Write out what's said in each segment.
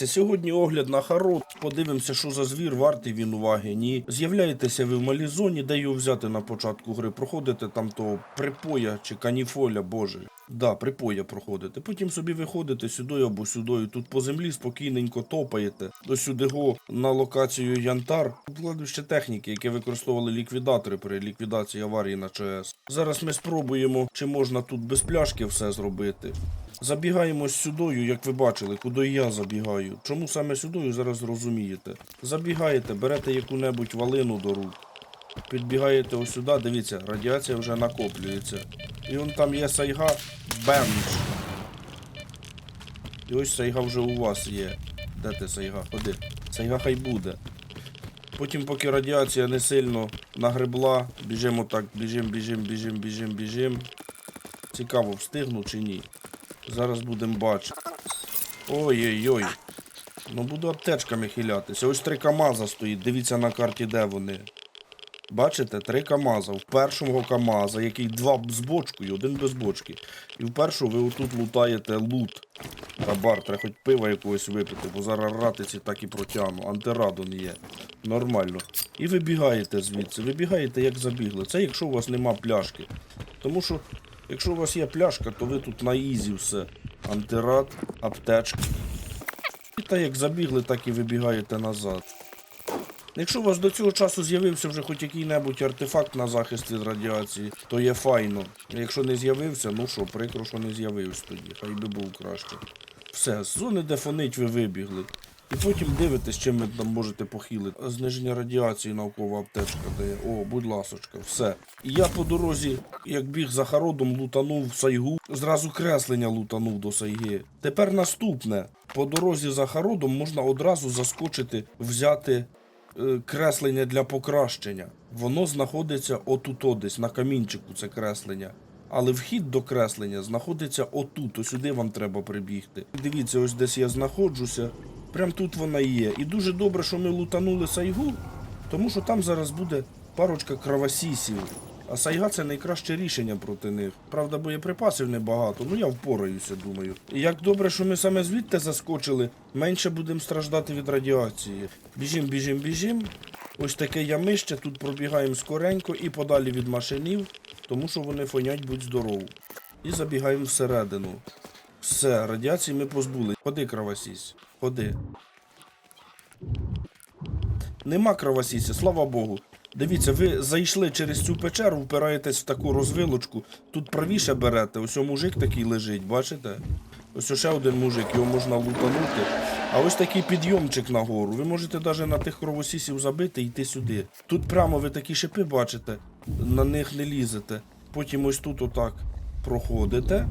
Дивіться, сьогодні огляд на харот. Подивимося, що за звір, вартий він уваги. Ні. З'являєтеся ви в малій зоні, де його взяти на початку гри. Проходите там того припоя чи каніфоля, боже. Да, припоя проходите. Потім собі виходите сюди або сюди. Тут по землі спокійненько топаєте. До сюди го на локацію Янтар. Кладовище техніки, яке використовували ліквідатори при ліквідації аварії на ЧАЕС. Зараз ми спробуємо, чи можна тут без пляшки все зробити. Забігаємо сюдою, як ви бачили, куди я забігаю. Чому саме сюдою, зараз зрозумієте. Забігаєте, берете яку-небудь валину до рук. Підбігаєте ось сюди, дивіться, радіація вже накоплюється. І он там є сайга бенч. І ось сайга вже у вас є. Де ти сайга? Ходи. Сайга хай буде. Потім, поки радіація не сильно нагребла, біжимо так, біжим, біжим, біжим, біжим, біжим. Цікаво, встигну чи ні. Зараз будемо бачити. Ой-ой-ой. Ну буду аптечками хилятися. Ось три КАМАЗа стоїть. Дивіться на карті, де вони. Бачите, три КАМАЗа. В першого КАМАЗа, який два з бочкою, один без бочки. І в першого ви отут лутаєте лут. Табар, треба хоч пива якогось випити, бо зараз ратиці так і протягну. Антирадон є. Нормально. І вибігаєте звідси. Вибігаєте, як забігли. Це якщо у вас нема пляшки. Тому що, якщо у вас є пляшка, то ви тут на ізі все. Антирад, аптечка. І так як забігли, так і вибігаєте назад. Якщо у вас до цього часу з'явився вже хоч який-небудь артефакт на захист від радіації, то є файно. Якщо не з'явився, ну що, прикро, що не з'явився тоді. Хай би був краще. Все, з зони, де фонить, ви вибігли. І потім дивитесь, чим ви там можете похилити. Зниження радіації наукова аптечка дає. О, будь ласочка, все. І я по дорозі, як біг за хародом, лутанув сайгу. Зразу креслення лутанув до сайги. Тепер наступне. По дорозі за хародом можна одразу заскочити, взяти е, креслення для покращення. Воно знаходиться отут десь на камінчику, це креслення. Але вхід до креслення знаходиться отут, ось сюди вам треба прибігти. Дивіться, ось десь я знаходжуся. Прям тут вона є. І дуже добре, що ми лутанули сайгу, тому що там зараз буде парочка кровосісів. А сайга це найкраще рішення проти них. Правда, боєприпасів небагато, ну я впораюся, думаю. І як добре, що ми саме звідти заскочили, менше будемо страждати від радіації. Біжим, біжим, біжим. Ось таке ямище, тут пробігаємо скоренько і подалі від машинів, тому що вони фонять будь здоров. І забігаємо всередину. Все, радіації ми позбули. Ходи, кровосісь, ходи. Нема кровосісі, слава Богу. Дивіться, ви зайшли через цю печеру, впираєтесь в таку розвилочку. Тут правіше берете, ось мужик такий лежить, бачите? Ось ще один мужик, його можна лутанути. А ось такий підйомчик нагору. Ви можете навіть на тих кровосісів забити і йти сюди. Тут прямо ви такі шипи бачите, на них не лізете. Потім ось тут отак проходите.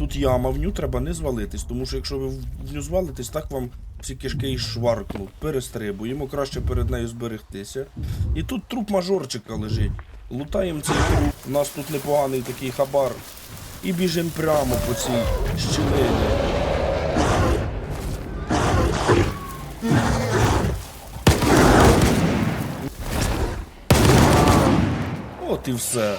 Тут яма в ню треба не звалитись, тому що якщо ви в ню звалитесь, так вам всі кишки і шваркнуть. Перестрибуємо, краще перед нею зберегтися. І тут труп мажорчика лежить. Лутаємо цей труп. У нас тут непоганий такий хабар. І біжимо прямо по цій щілині. От і все.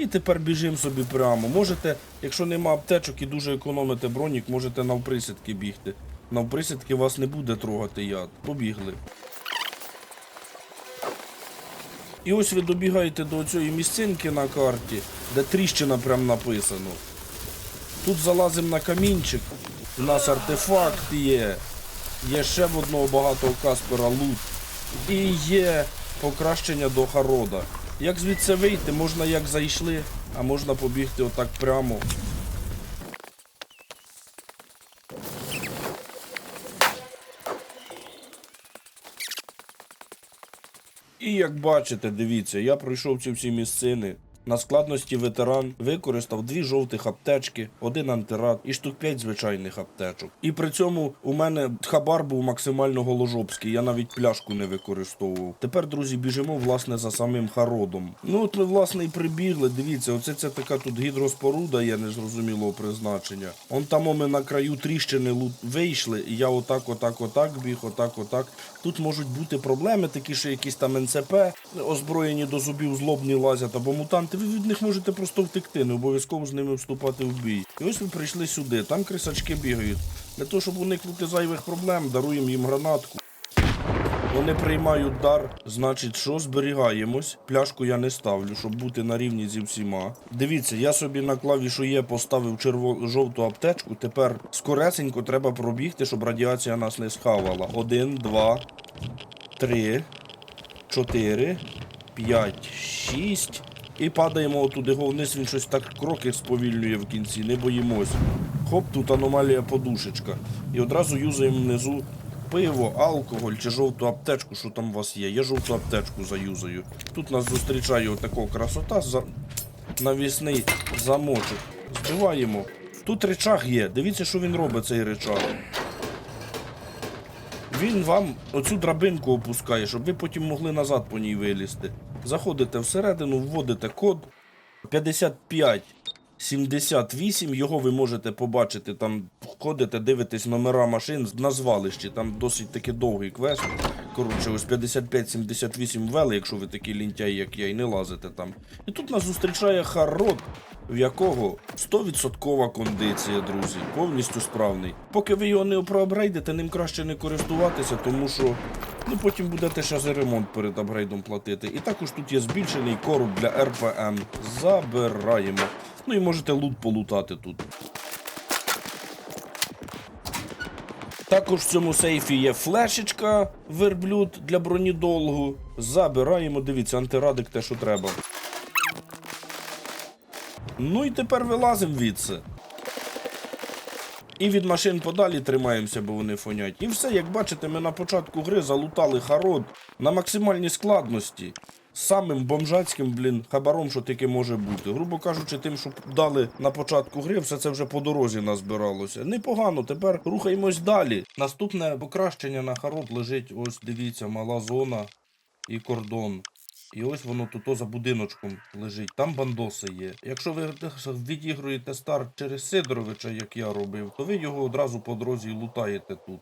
І тепер біжимо собі прямо. Можете, якщо нема аптечок і дуже економите бронік, можете навприсідки бігти. Навприсідки вас не буде трогати яд. Побігли. І ось ви добігаєте до цієї місцинки на карті, де тріщина прям написано. Тут залазимо на камінчик. У нас артефакт є. Є ще в одного багатого Каспера лут. І є покращення до Харода. Як звідси вийти, можна як зайшли, а можна побігти отак прямо. І як бачите, дивіться, я пройшов ці всі місцини. На складності ветеран використав дві жовтих аптечки, один антирад і штук 5 звичайних аптечок. І при цьому у мене хабар був максимально голожопський, я навіть пляшку не використовував. Тепер, друзі, біжимо власне за самим хародом. Ну от ми власне і прибігли. Дивіться, оце це така тут гідроспоруда є незрозумілого призначення. Он там ми на краю тріщини лу- вийшли, і я отак, отак, отак біг, отак, отак. Тут можуть бути проблеми, такі, що якісь там НЦП озброєні до зубів злобні лазять, або мутанти моменти ви від них можете просто втекти, не обов'язково з ними вступати в бій. І ось ви прийшли сюди, там крисачки бігають. Для того, щоб уникнути зайвих проблем, даруємо їм гранатку. Вони приймають дар, значить, що зберігаємось. Пляшку я не ставлю, щоб бути на рівні зі всіма. Дивіться, я собі на клавішу Є поставив черво... жовту аптечку. Тепер скоресенько треба пробігти, щоб радіація нас не схавала. Один, два, три, чотири, п'ять, шість. І падаємо отуди вниз, він щось так кроки сповільнює в кінці, не боїмось. Хоп, тут аномалія подушечка. І одразу юзаємо внизу пиво, алкоголь чи жовту аптечку, що там у вас є. Я жовту аптечку заюзаю. Тут нас зустрічає отакого красота, за... навісний замочок. Збиваємо. Тут речах є. Дивіться, що він робить, цей речах. Він вам оцю драбинку опускає, щоб ви потім могли назад по ній вилізти. Заходите всередину, вводите код 55 78, його ви можете побачити, там ходите, дивитесь номера машин на звалищі, там досить таки довгий квест. Коротше, ось 55-78 ввели, якщо ви такі лінтяї, як я, і не лазите там. І тут нас зустрічає Харрод, в якого 100% кондиція, друзі, повністю справний. Поки ви його не проапгрейдите, ним краще не користуватися, тому що ну, потім будете ще за ремонт перед апгрейдом платити. І також тут є збільшений короб для РПМ. Забираємо. Ну і можете лут полутати тут. Також в цьому сейфі є флешечка, верблюд для бронідолгу. Забираємо, дивіться, антирадик те, що треба. Ну і тепер вилазимо відси. І від машин подалі тримаємося, бо вони фонять. І все, як бачите, ми на початку гри залутали харод на максимальній складності. Самим бомжацьким, блін, хабаром, що таке може бути. Грубо кажучи, тим, що дали на початку гри, все це вже по дорозі назбиралося. Непогано, тепер рухаємось далі. Наступне покращення на харод лежить, ось дивіться, мала зона і кордон. І ось воно тут за будиночком лежить. Там бандоси є. Якщо ви відігруєте старт через Сидоровича, як я робив, то ви його одразу по дорозі лутаєте тут.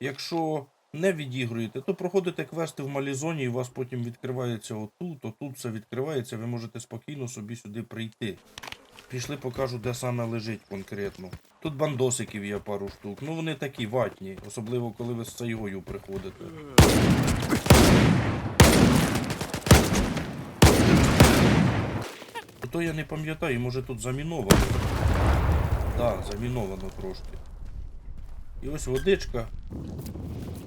Якщо не відігруєте, то проходите квести в малій зоні і у вас потім відкривається отут, отут все відкривається, ви можете спокійно собі сюди прийти. Пішли, покажу, де саме лежить конкретно. Тут бандосиків є пару штук. Ну вони такі ватні, особливо коли ви з сайгою приходите. То я не пам'ятаю, може тут заміновано. Так, да, заміновано трошки. І ось водичка.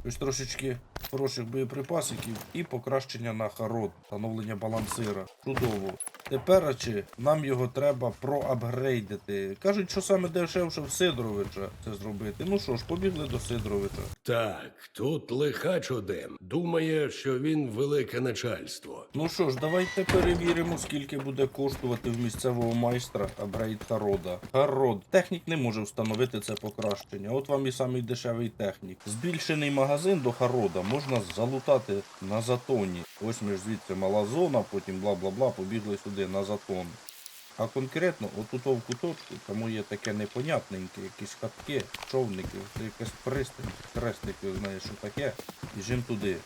Ось трошечки хороших боєприпасиків і покращення на харот, встановлення балансира. Чудово. Тепер чи нам його треба проапгрейдити. Кажуть, що саме дешевше в Сидоровича це зробити. Ну що ж, побігли до Сидоровича. Так, тут лихач один. Думає, що він велике начальство. Ну що ж, давайте перевіримо, скільки буде коштувати в місцевого майстра апгрейд Харода. Харод. Технік не може встановити це покращення. От вам і самий дешевий технік. Збільшений магазин до Харода можна залутати на затоні. Ось ми ж звідси мала зона, потім бла-бла-бла, побігли сюди на затон. А конкретно, отут в куточку, тому є таке непонятненьке, якісь хатки, човники, якась пристань, хрестики, знаєш, що таке. Біжим туди.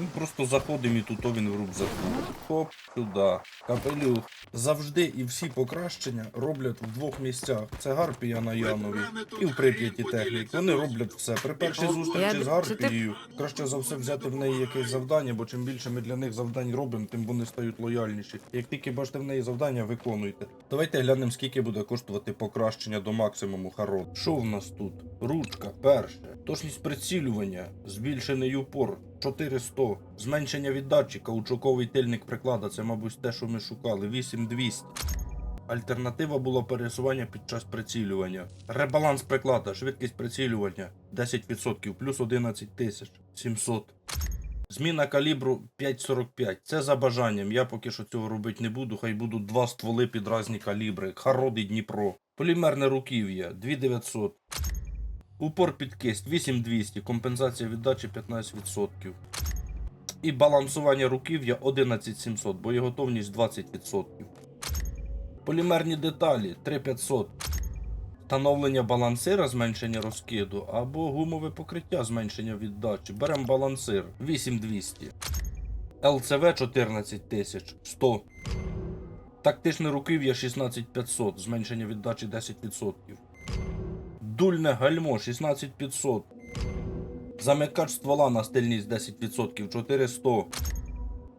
Ми просто заходимо і тут він в рюкзаку. Хоп, сюди. Капелюх. Завжди і всі покращення роблять в двох місцях. Це Гарпія на Янові і в Прип'яті технік. Вони роблять все. При першій зустрічі з Гарпією краще за все взяти в неї якесь завдання, бо чим більше ми для них завдань робимо, тим вони стають лояльніші. Як тільки бачите в неї завдання, виконуйте. Давайте глянемо, скільки буде коштувати покращення до максимуму Харод. Що в нас тут? Ручка, перше. Точність прицілювання, збільшений упор. 400. Зменшення віддачі, каучуковий тильник приклада. Це, мабуть, те, що ми шукали. 8200. Альтернатива була пересування під час прицілювання. Ребаланс приклада, швидкість прицілювання 10%, плюс 11 700. Зміна калібру 5,45. Це за бажанням. Я поки що цього робити не буду. Хай будуть два стволи під різні калібри. Харод і Дніпро. Полімерне руків'я 2900. Упор під кисть 8200. Компенсація віддачі 15%. І балансування руків'я 11700, боєготовність 20%. Полімерні деталі 3500. Встановлення балансира зменшення розкиду або гумове покриття зменшення віддачі. Беремо балансир 8200. ЛЦВ 14 100. Тактичне руків'я 16500, зменшення віддачі 10%. Дульне гальмо 16500. Замикач ствола на стильність 10%, 400.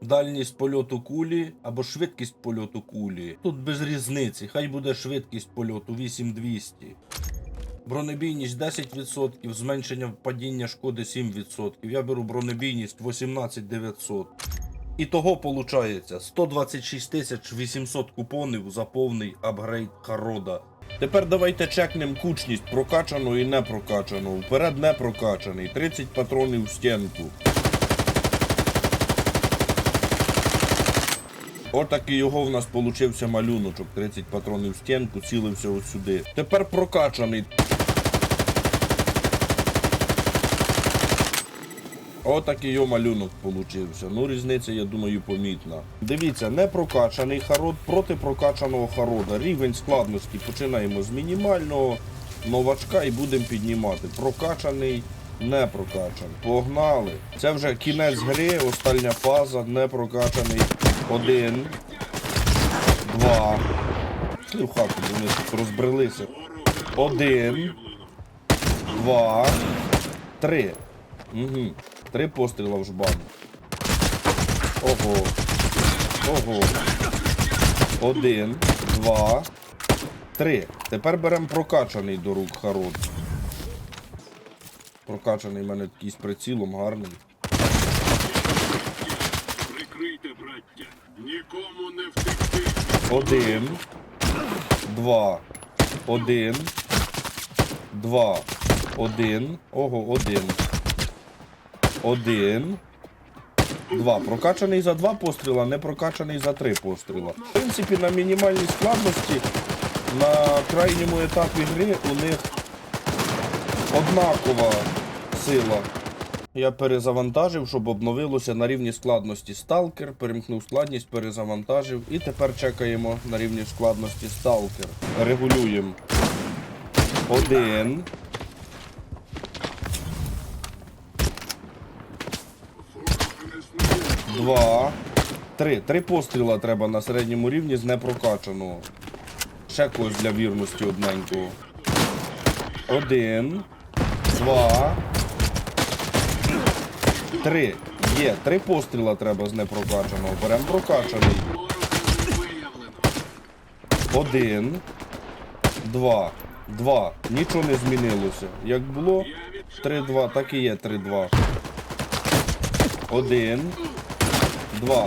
Дальність польоту кулі або швидкість польоту кулі. Тут без різниці, хай буде швидкість польоту 8200. Бронебійність 10%, зменшення падіння шкоди 7%. Я беру бронебійність 18900. І того получається 126 800 купонів за повний апгрейд Харода. Тепер давайте чекнемо кучність прокачану і не прокачану. Вперед не прокачаний. 30 патронів в стінку. Отакий його в нас получився малюночок. 30 патронів в стінку, цілився от сюди. Тепер прокачаний. Отакий його малюнок получився. Ну, різниця, я думаю, помітна. Дивіться, не прокачаний харод проти прокачаного харода. Рівень складності починаємо з мінімального новачка і будемо піднімати. Прокачаний, не прокачаний. Погнали. Це вже кінець гри, остання фаза, не прокачаний. Один. Два. Пішли в хату, вони тут розбрелися. Один. Два. Три. Угу. Три постріла в жбан. Ого. Ого. Один, два, три. Тепер беремо прокачаний до рук харод. Прокачаний в мене такий з прицілом гарний. Прикрийте, браття. Нікому не втекти. Один. Два. Один. Два. Один. Ого, один. Один. Два. Прокачаний за два постріла, не прокачаний за три постріла. В принципі, на мінімальній складності на крайньому етапі гри у них однакова сила. Я перезавантажив, щоб обновилося на рівні складності Сталкер, перемкнув складність, перезавантажив і тепер чекаємо на рівні складності Сталкер. Регулюємо. Один. Два. Три. Три постріла треба на середньому рівні з непрокачаного. Ще когось для вірності одненького. Один. Два. Три. Є. Три постріла треба з непрокачаного. Беремо прокачаний. Один. Два. Два. Нічого не змінилося. Як було 3-2, так і є 3-2. Один. Два.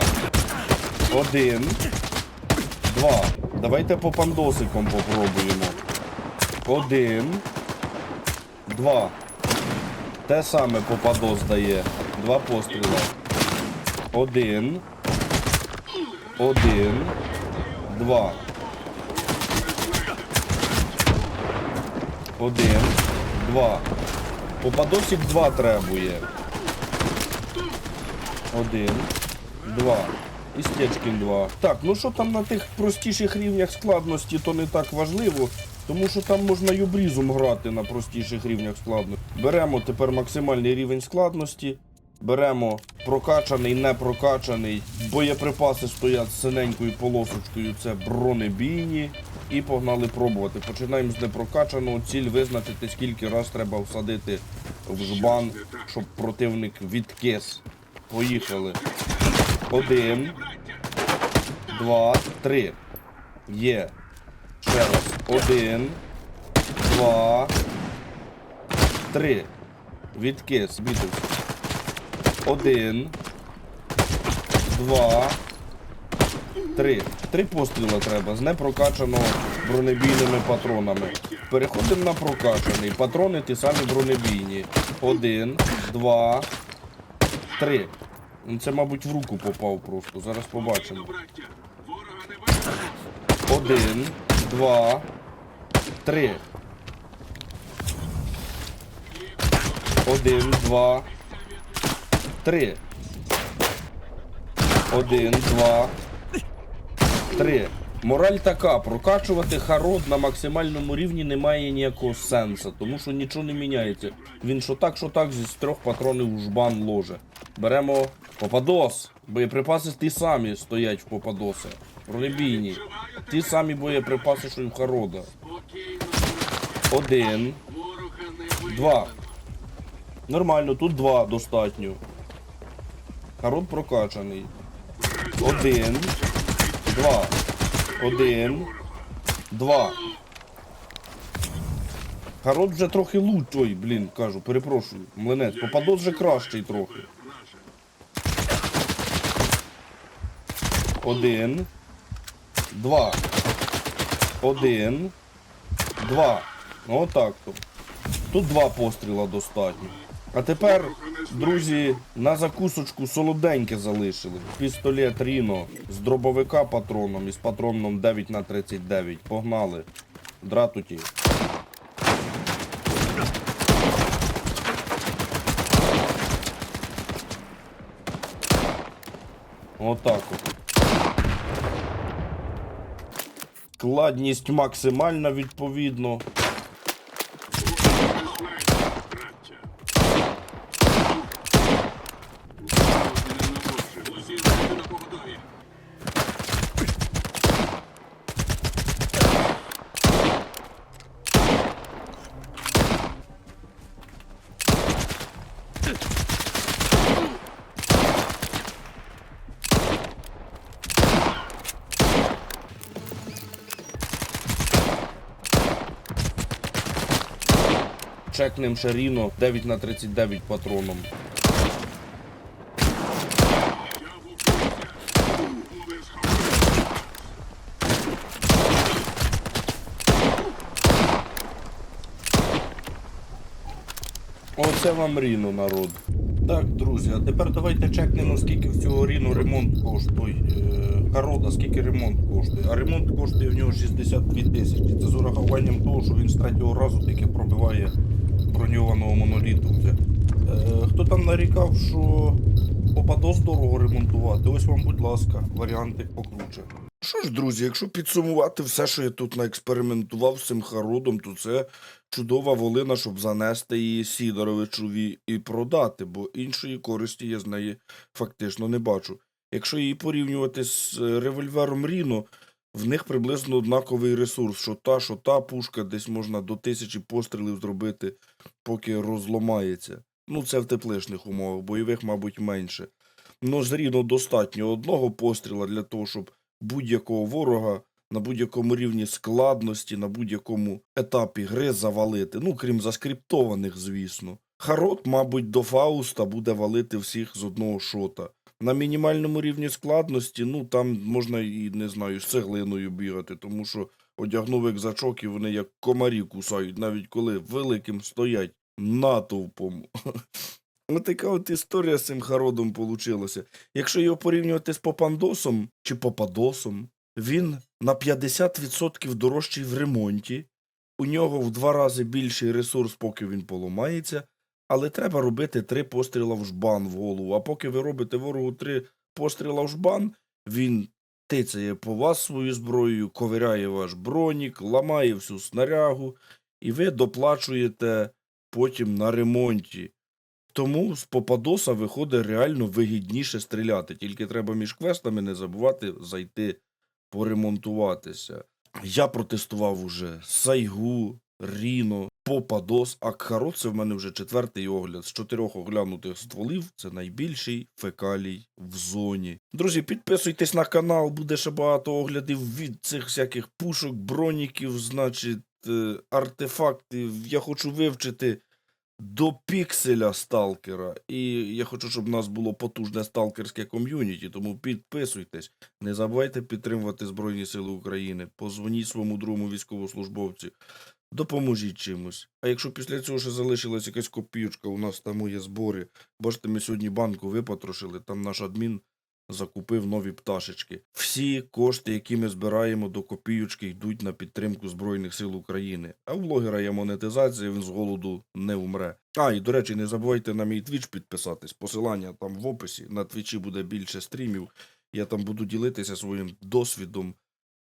Один. Два. Давайте по пандосикам попробуємо. Один. Два. Те саме попадос дає. Два постріла. Один. Один. Два. Один. Два. Попадосик два требує. Один. Два. І Стечкін 2. Так, ну що там на тих простіших рівнях складності, то не так важливо, тому що там можна юбрізом грати на простіших рівнях складності. Беремо тепер максимальний рівень складності. Беремо прокачаний, не прокачаний. Боєприпаси стоять з синенькою полосочкою, це бронебійні. І погнали пробувати. Починаємо з непрокачаного. Ціль визначити, скільки раз треба всадити в жбан, щоб противник відкис. Поїхали. Один. Два, три. Є. Ще раз. Один. Два. Три. Відкис. Бітився. Один. Два. Три. Три постріла треба з непрокачаного бронебійними патронами. Переходимо на прокачаний. Патрони ті самі бронебійні. Один, два, три. Ну, Це, мабуть, в руку попав просто. Зараз побачимо. Один, два, три. Один, два, три. Один, два, три. Мораль така, прокачувати харод на максимальному рівні не має ніякого сенсу, тому що нічого не міняється. Він що так, що так зі трьох патронів у жбан ложе. Беремо попадос. Боєприпаси ті самі стоять в попадоса. Рибійні. Ті самі боєприпаси, що й в Харода. Один, два. Нормально, тут два достатньо. Харод прокачаний. Один. Два. Один. Два. Харод вже трохи лут. Ой, блін, кажу, перепрошую. Млинець, попадос вже кращий трохи. Один. Два. Один. Два. Ну отак то. Тут два постріла достатньо. А тепер, друзі, на закусочку солоденьке залишили. Пістолет Ріно з дробовика патроном і з патроном 9 на 39 Погнали. Дратуті. Отак от. Складність максимальна відповідно. Ворога не знайдено, браття. Не наводже. Усі заходи на погодові. Чекнем ще Ріно 9 на 39 патроном. Оце вам Ріно, народ. Так, друзі, а тепер давайте чекнемо, скільки в цього Ріно ремонт коштує. Е, скільки ремонт коштує. А ремонт коштує в нього 62 тисячі. Це з урахуванням того, що він з третього разу тільки пробиває броньованого моноліту. Е, хто там нарікав, що попадос дорого ремонтувати? Ось вам, будь ласка, варіанти покруче. Що ж, друзі, якщо підсумувати все, що я тут наекспериментував з цим хародом, то це чудова волина, щоб занести її Сідоровичові і продати, бо іншої користі я з неї фактично не бачу. Якщо її порівнювати з е, револьвером Ріно, в них приблизно однаковий ресурс, що та, що та пушка десь можна до тисячі пострілів зробити, поки розломається. Ну, це в тепличних умовах, бойових, мабуть, менше. Ну, з Ріно достатньо одного постріла для того, щоб будь-якого ворога на будь-якому рівні складності, на будь-якому етапі гри завалити. Ну, крім заскриптованих, звісно. Харот, мабуть, до Фауста буде валити всіх з одного шота. На мінімальному рівні складності, ну там можна і не знаю, з цеглиною бігати, тому що одягнув екзачок і вони як комарі кусають, навіть коли великим стоять натовпом. Ось така от історія з цим хародом получилася. Якщо його порівнювати з Попандосом чи Попадосом, він на 50% дорожчий в ремонті, у нього в два рази більший ресурс, поки він поламається, але треба робити три постріла в жбан в голову. А поки ви робите ворогу три постріла в жбан, він тицяє по вас свою зброєю, ковиряє ваш бронік, ламає всю снарягу, і ви доплачуєте потім на ремонті. Тому з Попадоса виходить реально вигідніше стріляти. Тільки треба між квестами не забувати зайти поремонтуватися. Я протестував уже Сайгу, Ріно, Попадос, акхаро, це в мене вже четвертий огляд. З чотирьох оглянутих стволів це найбільший фекалій в зоні. Друзі, підписуйтесь на канал, буде ще багато оглядів від цих всяких пушок, броніків, значить, е, артефактів. Я хочу вивчити до пікселя сталкера. І я хочу, щоб в нас було потужне сталкерське ком'юніті, тому підписуйтесь. Не забувайте підтримувати Збройні Сили України. Позвоніть своєму другому військовослужбовцю. Допоможіть чимось. А якщо після цього ще залишилась якась копійочка, у нас там є збори. Бачите, ми сьогодні банку випотрошили, там наш адмін закупив нові пташечки. Всі кошти, які ми збираємо до копійочки, йдуть на підтримку Збройних сил України. А у блогера є монетизація, він з голоду не умре. А, і до речі, не забувайте на мій твіч підписатись. Посилання там в описі. На твічі буде більше стрімів. Я там буду ділитися своїм досвідом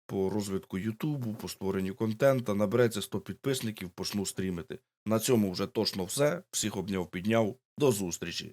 по розвитку Ютубу, по створенню контента. Набереться 100 підписників, почну стрімити. На цьому вже точно все. Всіх обняв, підняв. До зустрічі!